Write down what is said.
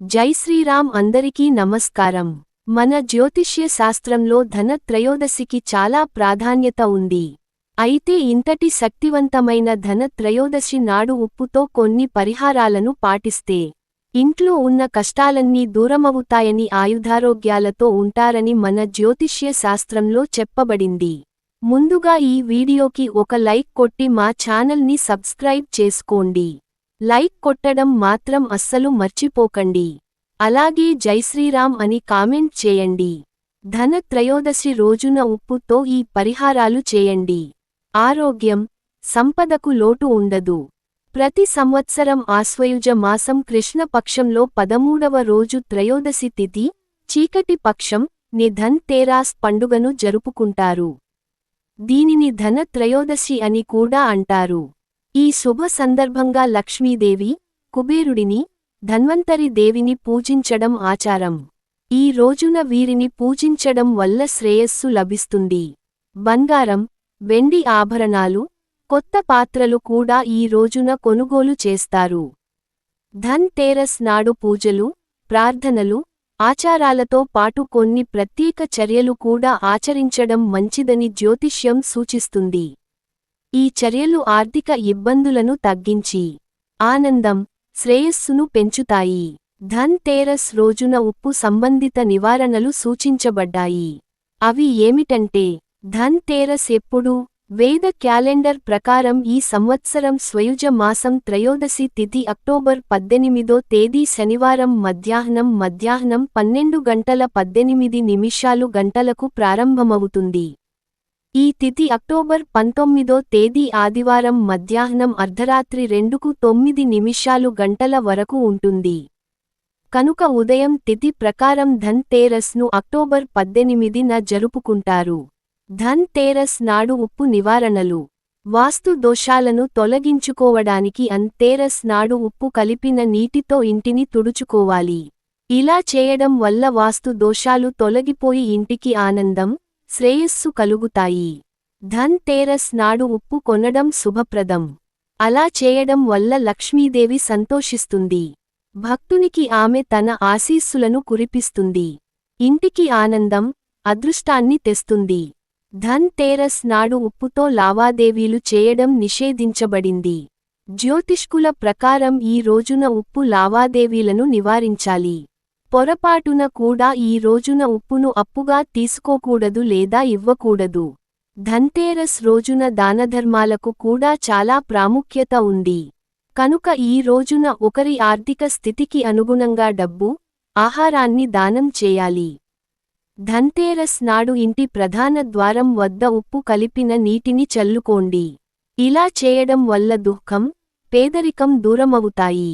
జై శ్రీరామ్ అందరికీ నమస్కారం. మన జ్యోతిష్య శాస్త్రంలో ధన త్రయోదశికి చాలా ప్రాధాన్యత ఉంది. అయితే ఇంతటి శక్తివంతమైన ధన త్రయోదశి నాడు ఉప్పుతో కొన్ని పరిహారాలను పాటిస్తే ఇంట్లో ఉన్న కష్టాలన్నీ దూరమవుతాయని ఆయుధారోగ్యాలతో ఉంటారని మన జ్యోతిష్య శాస్త్రంలో చెప్పబడింది. ముందుగా ఈ వీడియోకి ఒక లైక్ కొట్టి మా ఛానల్ని సబ్స్క్రైబ్ చేసుకోండి. లైక్ కొట్టడం మాత్రం అస్సలు మర్చిపోకండి. అలాగే జైశ్రీరామ్ అని కామెంట్ చేయండి. ధన త్రయోదశి రోజున ఉప్పుతో ఈ పరిహారాలు చేయండి. ఆరోగ్యం సంపదకు లోటు ఉండదు. ప్రతి సంవత్సరం ఆశ్వయుజ మాసం కృష్ణపక్షంలో పదమూడవ రోజు త్రయోదశి తిథి చీకటి పక్షం ని ధన్ తేరాస్ పండుగను జరుపుకుంటారు. దీనిని ధన త్రయోదశి అని కూడా అంటారు. ఈ శుభ సందర్భంగా లక్ష్మీదేవి కుబేరుడిని ధన్వంతరి దేవిని పూజించడం ఆచారం. ఈ రోజున వీరిని పూజించడం వల్ల శ్రేయస్సు లభిస్తుంది. బంగారం వెండి ఆభరణాలు కొత్త పాత్రలు కూడా ఈ రోజున కొనుగోలు చేస్తారు. ధన్ తేరస్ నాడు పూజలు ప్రార్థనలు ఆచారాలతో పాటు కొన్ని ప్రత్యేక చర్యలు కూడా ఆచరించడం మంచిదని జ్యోతిష్యం సూచిస్తుంది. ఈ చర్యలు ఆర్థిక ఇబ్బందులను తగ్గించి ఆనందం శ్రేయస్సును పెంచుతాయి. ధన్ తేరస్ రోజున ఉప్పు సంబంధిత నివారణలు సూచించబడ్డాయి. అవి ఏమిటంటే ధన్ తేరస్ ఎప్పుడూ వేద క్యాలెండర్ ప్రకారం ఈ సంవత్సరం స్వయుజ మాసం త్రయోదశి తిథి అక్టోబర్ పద్దెనిమిదో తేదీ శనివారం మధ్యాహ్నం మధ్యాహ్నం పన్నెండు గంటల పద్దెనిమిది నిమిషాలు గంటలకు ప్రారంభమవుతుంది. ఈ తిథి అక్టోబర్ పంతొమ్మిదో తేదీ ఆదివారం మధ్యాహ్నం అర్ధరాత్రి రెండుకు తొమ్మిది నిమిషాలు గంటల వరకు ఉంటుంది. కనుక ఉదయం తిథి ప్రకారం ధన్ తేరస్ను అక్టోబర్ పద్దెనిమిదిన జరుపుకుంటారు. ధన్ తేరస్ నాడు ఉప్పు నివారణలు. వాస్తు దోషాలను తొలగించుకోవడానికి అన్ తేరస్ నాడు ఉప్పు కలిపిన నీటితో ఇంటిని తుడుచుకోవాలి. ఇలా చేయడం వల్ల వాస్తు దోషాలు తొలగిపోయి ఇంటికి ఆనందం శ్రేయస్సు కలుగుతాయి. ధన్ తేరస్ నాడు ఉప్పు కొనడం శుభప్రదం. అలా చేయడం వల్ల లక్ష్మీదేవి సంతోషిస్తుంది. భక్తునికి ఆమె తన ఆశీస్సులను కురిపిస్తుంది. ఇంటికి ఆనందం అదృష్టాన్ని తెస్తుంది. ధన్ తేరస్ నాడు ఉప్పుతో లావాదేవీలు చేయడం నిషేధించబడింది. జ్యోతిష్కుల ప్రకారం ఈ రోజున ఉప్పు లావాదేవీలను నివారించాలి. పొరపాటున కూడా ఈ రోజున ఉప్పును అప్పుగా తీసుకోకూడదు లేదా ఇవ్వకూడదు. ధన్తేరస్ రోజున దానధర్మాలకు కూడా చాలా ప్రాముఖ్యత ఉంది. కనుక ఈ రోజున ఒకరి ఆర్థిక స్థితికి అనుగుణంగా డబ్బు ఆహారాన్ని దానం చేయాలి. ధన్తేరస్ నాడు ఇంటి ప్రధాన ద్వారం వద్ద ఉప్పు కలిపిన నీటిని చల్లుకోండి. ఇలా చేయడం వల్ల దుఃఖం పేదరికం దూరమవుతాయి.